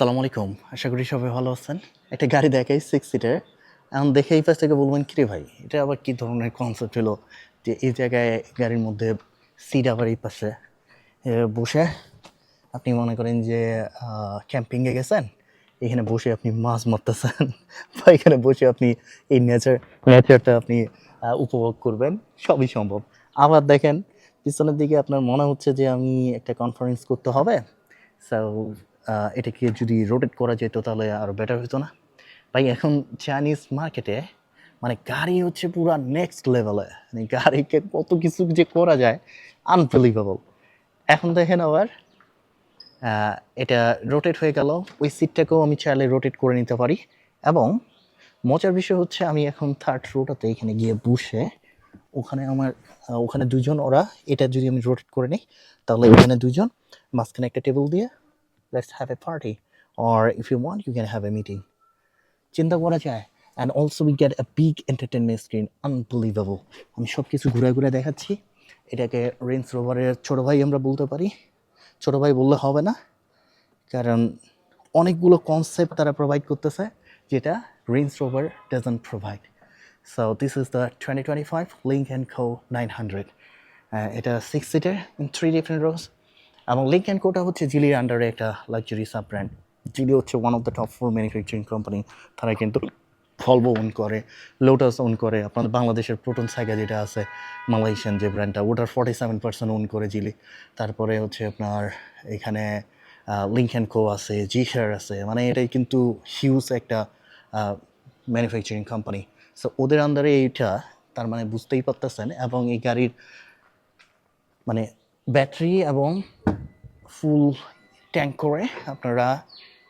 সালাম আলাইকুম। আশা করি সবাই ভালো আছেন। একটা গাড়ি দেখাই সিক্স সিটার এখন দেখে এই পাশ থেকে বলবেন, কিরে ভাই, এটা আবার কী ধরনের কনসেপ্ট হলো যে এই জায়গায় গাড়ির মধ্যে সিট আবার এই পাশে? বসে আপনি মনে করেন যে ক্যাম্পিংয়ে গেছেন, এখানে বসে আপনি মাছ মারতেছেন, বা এখানে বসে আপনি এই নেচার নেচারটা আপনি উপভোগ করবেন, সবই সম্ভব। আবার দেখেন, পিছনের দিকে আপনার মনে হচ্ছে যে, আমি একটা কনফারেন্স করতে হবে। সো এটাকে যদি রোটেট করা যেত তাহলে আরও বেটার হতো না। ভাই, এখন চাইনিজ মার্কেটে মানে গাড়ি হচ্ছে পুরো নেক্সট লেভেলে মানে গাড়িকে কত কিছু যে করা যায় আনবিলিভেবল এখন দেখেন আবার এটা রোটেট হয়ে গেল। ওই সিটটাকেও আমি চাইলে রোটেট করে নিতে পারি। এবং মজার বিষয় হচ্ছে, আমি এখন থার্ড রোটাতে এখানে গিয়ে বসে, ওখানে আমার ওখানে দুজন, ওরা এটা যদি আমি রোটেট করে নিই, তাহলে এখানে দুজন, মাঝখানে একটা টেবিল দিয়ে let's have a party or if you want you can have a meeting চিন্তা করা যায়। And also we get a big entertainment screen unbelievable আমি সব কিছু ঘুরে ঘুরে দেখাচ্ছি। এটাকে রেঞ্জ রোভারের ছোটো ভাই আমরা বলতে পারি। ছোটো ভাই বললে হবে না। কারণ অনেকগুলো কনসেপ্ট তারা প্রোভাইড করতেছে, যেটা Range Rover doesn't provide so this is the twenty twenty five Lynk and Co nine hundred এটা six seater in three different rows এবং লিঙ্ক অ্যান্ড কোটা হচ্ছে জিলির আন্ডারে একটা লাক্সারি সাব ব্র্যান্ড জিলি হচ্ছে one of the top four manufacturing company তারা কিন্তু Volvo own করে Lotus own করে। আপনাদের বাংলাদেশের প্রোটন সাইগা যেটা আছে মালয়েশিয়ান যে ব্র্যান্ডটা ওটার ফর্টি সেভেন পার্সেন্ট ওন করে জিলি তারপরে হচ্ছে আপনার এখানে লিঙ্ক অ্যান্ড কো আছে জি শেয়ার আছে। মানে এটাই কিন্তু হিউজ একটা ম্যানুফ্যাকচারিং কোম্পানি সো ওদের আন্ডারে এইটা, তার মানে বুঝতেই পারতেছেন। এবং এই গাড়ির মানে ব্যাটারি এবং ফুল ট্যাঙ্ক করে আপনারা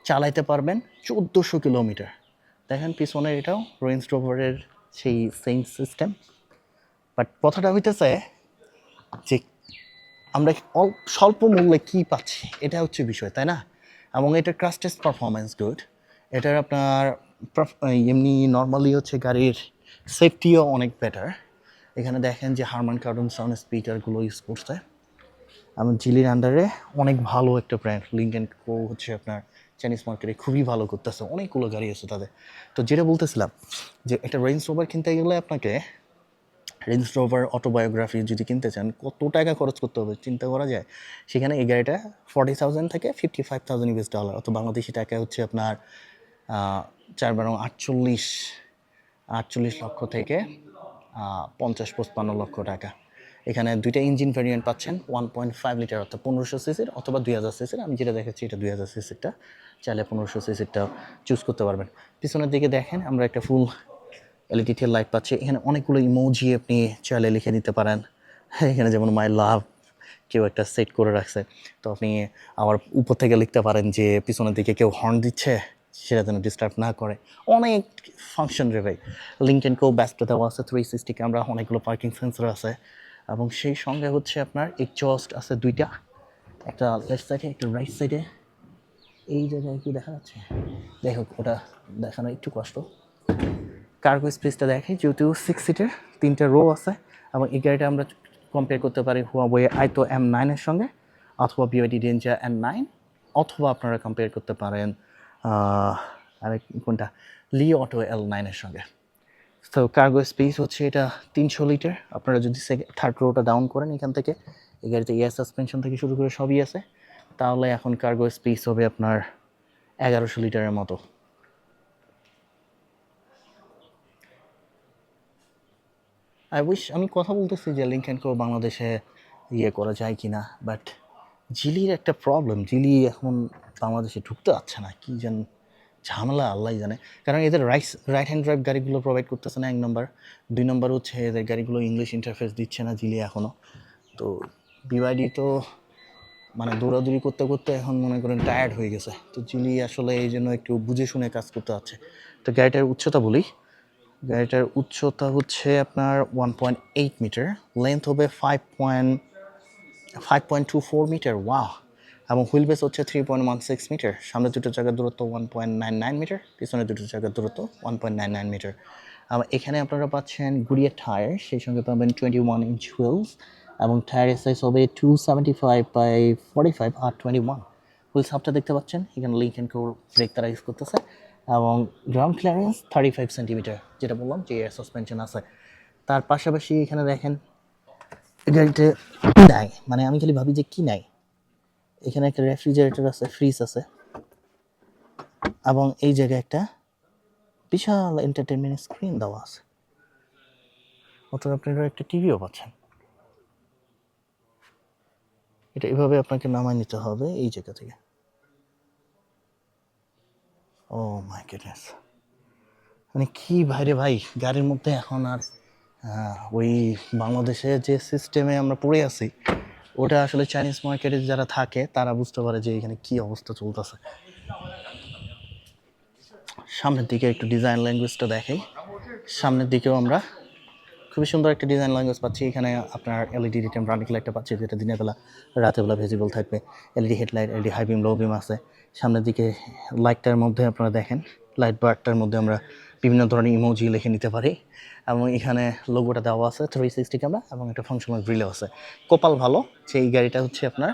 চালাইতে পারবেন চোদ্দোশো কিলোমিটার। দেখেন পিছনের এটাও রেঞ্জ রোভারের সেই সেম সিস্টেম বাট কথাটা হইতেছে যে আমরা স্বল্প মূল্যে কী পাচ্ছি, এটা হচ্ছে বিষয়, তাই না? এবং এটার ক্রাশ টেস্ট পারফরমেন্স গুড এটার আপনার এমনি নর্মালি হচ্ছে গাড়ির সেফটিও অনেক বেটার এখানে দেখেন যে হারমান কার্টুন সাউন্ড স্পিকারগুলো ইউজ করছে। এবং জিলির আন্ডারে অনেক ভালো একটা ব্র্যান্ড লিঙ্ক অ্যান্ড কো হচ্ছে আপনার চাইনিজ মার্কেটে খুবই ভালো করতেছে। অনেকগুলো গাড়ি আছে তাদের। তো যেটা বলতেছিলাম যে একটা রেঞ্জ রোভার কিনতে গেলে আপনাকে রেঞ্জ রোভার অটোবায়োগ্রাফি যদি কিনতে চান, কত টাকা খরচ করতে হবে চিন্তা করা যায়? সেখানে এই গাড়িটা ফর্টি থাউজেন্ড থেকে fifty five thousand US dollar অত বাংলাদেশি টাকা হচ্ছে আপনার চার বারো আটচল্লিশ আটচল্লিশ লক্ষ থেকে পঞ্চাশ, পঁচপান্ন লক্ষ টাকা। এখানে দুইটা ইঞ্জিন ভ্যারিয়েন্ট পাচ্ছেন ওয়ান পয়েন্ট ফাইভ লিটার অর্থাৎ পনেরোশো সিসির অথবা দুই হাজার সিসির আমি যেটা দেখাচ্ছি এটা দুই হাজার সিসিরটা চাইলে পনেরোশো সিসিরটা চুজ করতে পারবেন। পিছনের দিকে দেখেন, আমরা একটা ফুল এলইডি টেল লাইট পাচ্ছি। এখানে অনেকগুলো ইমোজি আপনি চাইলে লিখে নিতে পারেন। এখানে যেমন মাই লাভ কেউ একটা সেট করে রাখছে। তো আপনি আবার উপর থেকে লিখতে পারেন যে, পিছনের দিকে কেউ হর্ন দিচ্ছে, সেটা যেন ডিস্টার্ব না করে। অনেক ফাংশন রে ভাই। লিঙ্কেন কেউ ব্যস্ত দেওয়া আছে থ্রি সিক্সটি ক্যামেরা অনেকগুলো পার্কিং সেন্সর আছে। এবং সেই সঙ্গে হচ্ছে আপনার এক্সস্ট আছে দুইটা। একটা লেফট সাইডে একটা রাইট সাইডে এই জায়গায় কি দেখা যাচ্ছে? যাই হোক, ওটা দেখানো একটু কষ্ট। কার্গো স্পেসটা দেখে, যেহেতু সিক্স সিটের তিনটে রো আছে, এবং এই গাড়িটা আমরা কম্পেয়ার করতে পারি হুয়াবয়ে আইতো এম নাইনের সঙ্গে, অথবা বিওয়াইডি ডেঞ্জার এম নাইন অথবা আপনারা কম্পেয়ার করতে পারেন আরেক কোনটা? লি অটো এল নাইনের সঙ্গে। তো কার্গো স্পেস হচ্ছে এটা তিনশো লিটার আপনারা যদি থার্ড রোটা ডাউন করেন, এখান থেকে এই গাড়িতে এয়ার সাসপেনশন থেকে শুরু করে সবই আছে। তাহলে এখন কার্গো স্পেস হবে আপনার এগারোশো লিটারের মতো। আই উইশ আমি কথা বলতেছি যে লিঙ্ক অ্যান্ড কো বাংলাদেশে ইয়ে করা যায় কি না বাট জিলির একটা প্রবলেম জিলি এখন বাংলাদেশে ঢুকতে পারছে না, কি যেন ঝামেলা আল্লাহ জানে। কারণ এদের রাইট রাইট হ্যান্ড ড্রাইভ গাড়িগুলো প্রোভাইড করতেছে না এক নম্বর দুই নম্বর হচ্ছে এদের গাড়িগুলো ইংলিশ ইন্টারফেস দিচ্ছে না জিলি এখনও তো বিওয়াইডি তো মানে দৌড়াদৌড়ি করতে করতে এখন মনে করেন টায়ার্ড হয়ে গেছে। তো জিলি আসলে এই জন্য একটু বুঝে শুনে কাজ করতে হচ্ছে তো গাড়িটার উচ্চতা বলি। গাড়িটার উচ্চতা হচ্ছে আপনার one point eight metre length হবে five point five point two four metre ওয়াহ এবং হুইল বেস হচ্ছে three point one six metre সামনে দুটো জায়গার দূরত্ব one point nine nine metre পিছনে দুটো জায়গার দূরত্ব one point nine nine metre এখানে আপনারা পাচ্ছেন গুড়িয়া টায়ার সেই সঙ্গে পাবেন টোয়েন্টি ওয়ান ইঞ্চ হুইলস এবং টায়ারের সাইজ হবে two seventy five by forty five R twenty one wheel সাপটা দেখতে পাচ্ছেন, এখানে লিঙ্ক অ্যান্ড কোর ব্রেক তারা ইউজ করতেছে। এবং ground clearance thirty five centimetre যেটা বললাম যে এয়ার সাসপেনশন আছে। তার পাশাপাশি এখানে দেখেন গাড়িতে নাই মানে আমি খালি ভাবি যে কী নাই এখানে একটা রেফ্রিজারেটর আছে ফ্রিজ আছে। এবং এই জায়গায় একটা বিশাল এন্টারটেনমেন্ট স্ক্রিন দেওয়া আছে। অর্থাৎ আপনারা একটা টিভিও পাচ্ছেন। এটা এভাবে আপনাকে নামায় নিতে হবে এই জায়গা থেকে। ও মাই গডনেস মানে কি ভাইরে ভাই, গাড়ির মধ্যে এখন আর ওই বাংলাদেশে যে সিস্টেমে আমরা পড়ে আছি ওটা আসলে চাইনিজ মার্কেটে যারা থাকে, তারা বুঝতে পারে যে এখানে কি অবস্থা চলতেছে। সামনের দিকে একটু ডিজাইন ল্যাঙ্গুয়েজটা দেখাই। সামনের দিকেও আমরা খুবই সুন্দর একটা ডিজাইন ল্যাঙ্গুয়েজ পাচ্ছি। এখানে আপনার এলইডি রিটেম রানিং লাইটটা পাচ্ছি। যেটা দিনের বেলা রাতের বেলা ভিজিবল থাকবে LED headlight LED high beam low beam আছে। সামনের দিকে লাইটটার মধ্যে আপনারা দেখেন। লাইট বারটার মধ্যে আমরা বিভিন্ন ধরনের ইমোজি লিখে নিতে পারি। এবং এখানে লোগোটা দেওয়া আছে থ্রি সিক্সটি ক্যামেরা এবং একটা ফাংশনাল গ্রিলও আছে। কপাল ভালো, যে এই গাড়িটা হচ্ছে আপনার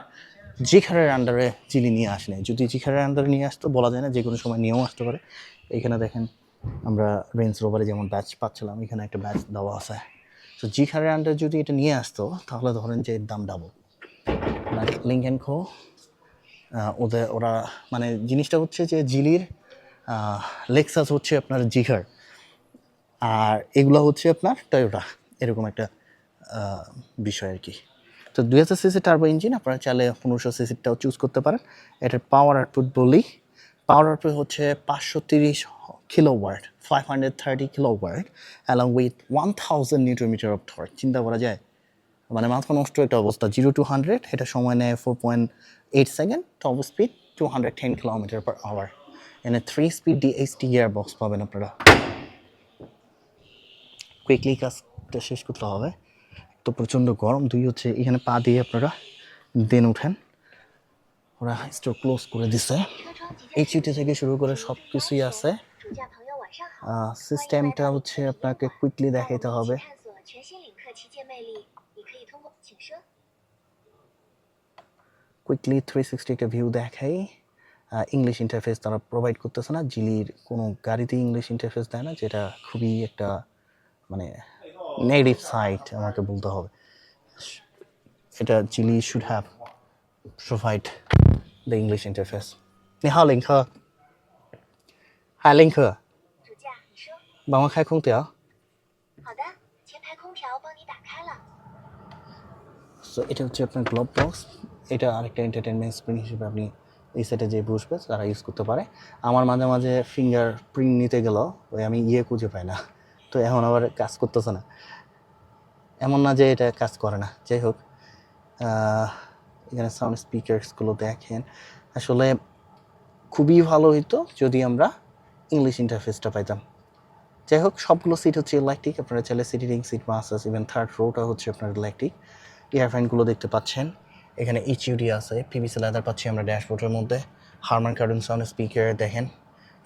জিখারের আন্ডারে জিলি নিয়ে আসেনি। যদি জিখারের আন্ডারে নিয়ে আসতো, বলা যায় না, যে কোনো সময় নিয়েও আসতে পারে। এখানে দেখেন, আমরা রেঞ্জ রোভারে যেমন ব্যাচ পাচ্ছিলাম, এখানে একটা ব্যাচ দেওয়া আছে। তো জিখারের আন্ডারে যদি এটা নিয়ে আসতো, তাহলে ধরেন যে এর দাম ডাবল লিঙ্ক অ্যান্ড খো ওদের, ওরা মানে জিনিসটা হচ্ছে যে, জিলির লেক্সাস হচ্ছে আপনার জিখার আর এগুলো হচ্ছে আপনার টয়োটা এরকম একটা বিষয় আর কি। তো দুই হাজার সিসি টার্বো ইঞ্জিন আপনারা চাইলে পনেরোশো সিসিটাও চুজ করতে পারেন। এটার পাওয়ার আউটপুট বলি পাওয়ার আউটপুট হচ্ছে পাঁচশো তিরিশ kilowatt five hundred thirty kilowatt along with one thousand newton metre of torque চিন্তা করা যায়? মানে মাথা নষ্ট একটা অবস্থা জিরো টু হান্ড্রেড এটা সময় নেয় four point eight second top speed two hundred ten kilometre per hour এনে three speed DHT gear box পাবেন আপনারা। কুইকলি কাজটা শেষ করতে হবে। তো প্রচণ্ড গরম, দুই হচ্ছে এখানে পা দিয়ে আপনারা দেন উঠেন। ওরা স্টোর ক্লোজ করে দিছে। এই চিঠি থেকে শুরু করে সব কিছুই আছে সিস্টেমটা হচ্ছে আপনাকে কুইকলি দেখাইতে হবে। কুইকলি থ্রি সিক্সটি একটা ভিউ দেখাই। ইংলিশ ইন্টারফেস তারা প্রোভাইড করতেছে না। জিলির কোনো গাড়িতেই ইংলিশ ইন্টারফেস দেয় না, যেটা খুবই একটা মানে নেগেটিভ সাইড আমাকে বলতে হবে। এটা Geely should have provide the English interface Niha Lynk হ্যাঁ লিঙ্ক বাবা খায় খুঁতে সো এটা হচ্ছে আপনার গ্লোব বক্স এটা আরেকটা এন্টারটেনমেন্ট স্ক্রিন হিসেবে আপনি এই সেটে যে বসবে তারা ইউজ করতে পারে। আমার মাঝে মাঝে ফিঙ্গার প্রিন্ট নিতে গেল ওই আমি ইয়ে খুঁজে পাই না। তো এখন আবার কাজ করতেছে না। এমন না যে এটা কাজ করে না। যাই হোক এখানে সাউন্ড স্পিকার্সগুলো দেখেন। আসলে খুবই ভালো হইতো যদি আমরা ইংলিশ ইন্টারফেসটা পাইতাম। যাই হোক, সবগুলো সিট হচ্ছে ইলেকট্রিক আপনারা চাইলে সিটিং সিট মাস্টার্স ইভেন থার্ড রোটা হচ্ছে আপনার ইলেকট্রিক ইয়ারফ্যানগুলো দেখতে পাচ্ছেন। এখানে এইচইউডি আছে পিভিসি লেদার পাচ্ছি আমরা ড্যাশবোর্ডের মধ্যে হারমান কার্ডন সাউন্ড স্পিকার দেখেন।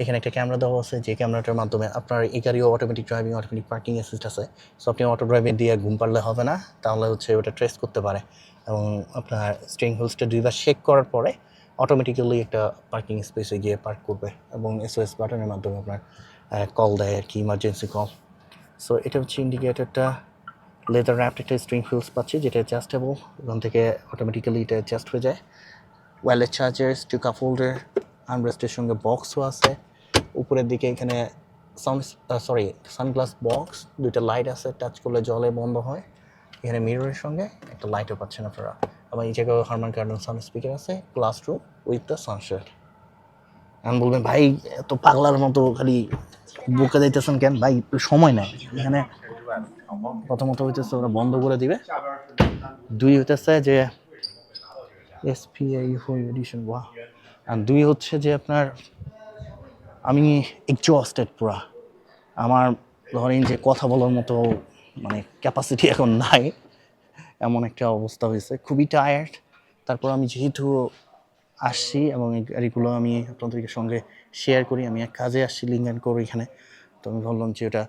এখানে একটা ক্যামেরা দেওয়া আছে, যে ক্যামেরাটার মাধ্যমে আপনার এই গাড়িও automatic driving automatic parking assist আছে। সো আপনি অটো ড্রাইভে দিয়ে ঘুম পারলে হবে না, তাহলে হচ্ছে ওটা ট্রেস করতে পারে। এবং আপনার স্টিং হুইলসটা দুইবার শেক করার পরে অটোমেটিক্যালি একটা পার্কিং স্পেসে গিয়ে পার্ক করবে এবং এসওএস বাটনের মাধ্যমে আপনার কল দেয় আর কি ইমার্জেন্সি কল সো এটা হচ্ছে ইন্ডিকেটরটা লেদার র্যাপড একটা স্ট্রিং হুইলস পাচ্ছি, যেটা অ্যাডজাস্টেবল ওখান থেকে অটোমেটিক্যালি এটা অ্যাডজাস্ট হয়ে যায়। ওয়ারলেস চার্জার কাপ হোল্ডার আর্মরেস্টের সঙ্গে বক্সও আছে। উপরের দিকে এখানে সাউন্ড সরি সানগ্লাস বক্স দুইটা লাইট আছে টাচ করলে জলে বন্ধ হয়। এখানে মিররের সঙ্গে একটা লাইটও পাচ্ছেন আপনারা। আবার এই জায়গায় হারমান কার্ডন সাউন্ড স্পিকার আছে glass roof with the sunshade আমি বলবেন ভাই, এত পাগলার মতো খালি বুকে যাইতেছেন কেন? ভাই একটু সময় নেই। এখানে প্রথমত হইতেছে ওরা বন্ধ করে দিবে। দুই হইতেছে যে এসপিআই এডিশন ওয়া আর দুই হচ্ছে যে আপনার, আমি এক্সস্টেড পুরা। আমার ধরেন যে কথা বলার মতো মানে ক্যাপাসিটি এখন নাই। এমন একটা অবস্থা হয়েছে। খুবই টায়ার্ড তারপর আমি যেহেতু আসছি এবং এই গাড়িগুলো আমি আপনাদের সঙ্গে শেয়ার করি। আমি এক কাজে আসছি লিঙ্গান করি এখানে। তো আমি ভাবলাম যে ওটা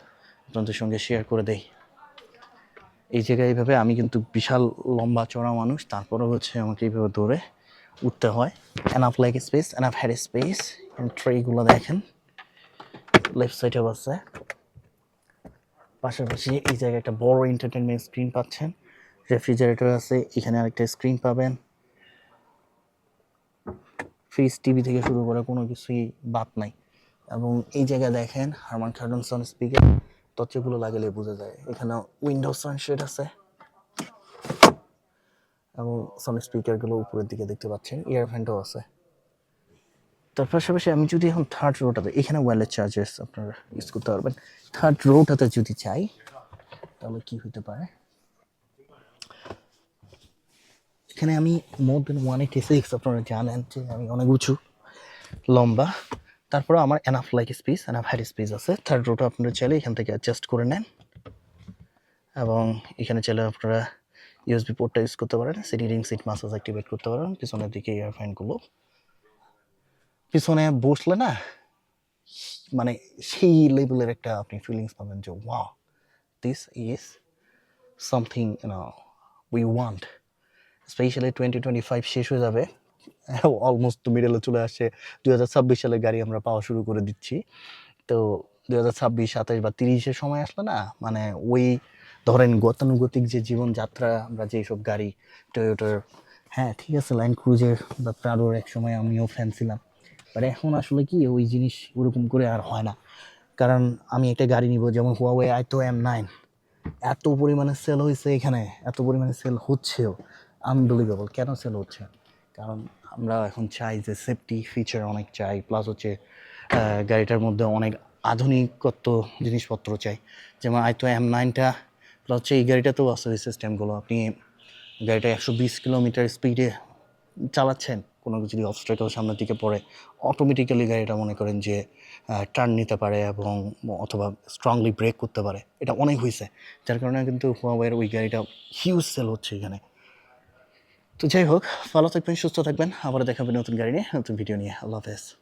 আপনাদের সঙ্গে শেয়ার করে দেই। এই জায়গায় এইভাবে আমি কিন্তু বিশাল লম্বা চড়া মানুষ তারপরে হচ্ছে আমাকে এইভাবে দৌড়ে উঠতে হয়। Enough leg space enough head space ট্রেগুলো দেখেন। লেফট সাইডেও আছে। পাশাপাশি এই জায়গায় একটা বড় এন্টারটেনমেন্ট স্ক্রিন পাচ্ছেন। রেফ্রিজারেটর আছে, এখানে আরেকটা স্ক্রিন পাবেন। ফ্রিজ, টিভি থেকে শুরু করে কোনো কিছুই বাদ নাই। এবং এই জায়গায় দেখেন হারমান সাউন্ড স্পিকার তথ্যগুলো লাগালে বোঝা যায়। এখানে উইন্ডোজ সানশেড আছে। এবং সাউন্ড স্পিকারগুলো উপরের দিকে দেখতে পাচ্ছেন ইয়ারফ্যানটাও আছে। তার পাশাপাশি আমি যদি এখন থার্ড রোটাতে এখানে ওয়ালেট চার্জেস আপনারা ইউজ করতে পারবেন। থার্ড রোটাতে যদি চাই, তাহলে কি হতে পারে? এখানে আমি মোর দেন ওয়ান এইটি সিক্স আপনারা জানেন যে আমি অনেক উঁচু, লম্বা। তারপরে আমার enough like space enough head space আছে। থার্ড রোটা আপনারা চাইলে এখান থেকে অ্যাডজাস্ট করে নেন। এবং এখানে চাইলে আপনারা ইউএসবি পোর্টটা ইউজ করতে পারেন। Seating seat massage activate করতে পারেন। পিছনের দিকে ইয়ারফ্যানগুলো পিছনে বসলে না মানে সেই লেভেলের একটা আপনি ফিলিংস পাবেন যে ওয়া this is something we want specially twenty twenty five শেষ হয়ে যাবে। অলমোস্ট মিডলে চলে আসছে দু হাজার ছাব্বিশ সালে গাড়ি আমরা পাওয়া শুরু করে দিচ্ছি। তো দু হাজার ছাব্বিশ, সাতাশ বা তিরিশের সময় আসলে না? মানে ওই ধরেন গতানুগতিক যে জীবনযাত্রা, আমরা যেসব গাড়ি টয়োটার হ্যাঁ ঠিক আছে লাইন ক্রুজের বা প্রাডোর এক সময় আমিও ফ্যান ছিলাম। বাট এখন আসলে কি, ওই জিনিস ওরকম করে আর হয় না। কারণ আমি একটা গাড়ি নিব, যেমন হুয়াওয়ে আইতো এম নাইন এত পরিমাণে সেল হয়েছে এখানে, এত পরিমাণে সেল হচ্ছেও। আনবিলিভেবল কেন সেল হচ্ছে? কারণ আমরা এখন চাই যে সেফটি ফিচার অনেক চাই প্লাস হচ্ছে গাড়িটার মধ্যে অনেক আধুনিকত্ব জিনিসপত্র চাই। যেমন আইতো এম নাইনটা প্লাস হচ্ছে এই গাড়িটাতেও আছে ওই সিস্টেমগুলো আপনি গাড়িটা একশো বিশ কিলোমিটার স্পিডে চালাচ্ছেন, কোনো যদি অবস্ট্রাকল সামনের দিকে পড়ে অটোমেটিক্যালি গাড়িটা মনে করেন যে টার্ন নিতে পারে এবং অথবা স্ট্রংলি ব্রেক করতে পারে। এটা অনেক হয়েছে যার কারণে কিন্তু হুয়াওয়ের ওই গাড়িটা হিউজ সেল হচ্ছে এখানে। তো যাই হোক, ভালো থাকবেন, সুস্থ থাকবেন। আবার দেখাবেন নতুন গাড়ি নিয়ে, নতুন ভিডিও নিয়ে। আল্লাহ হাফেজ।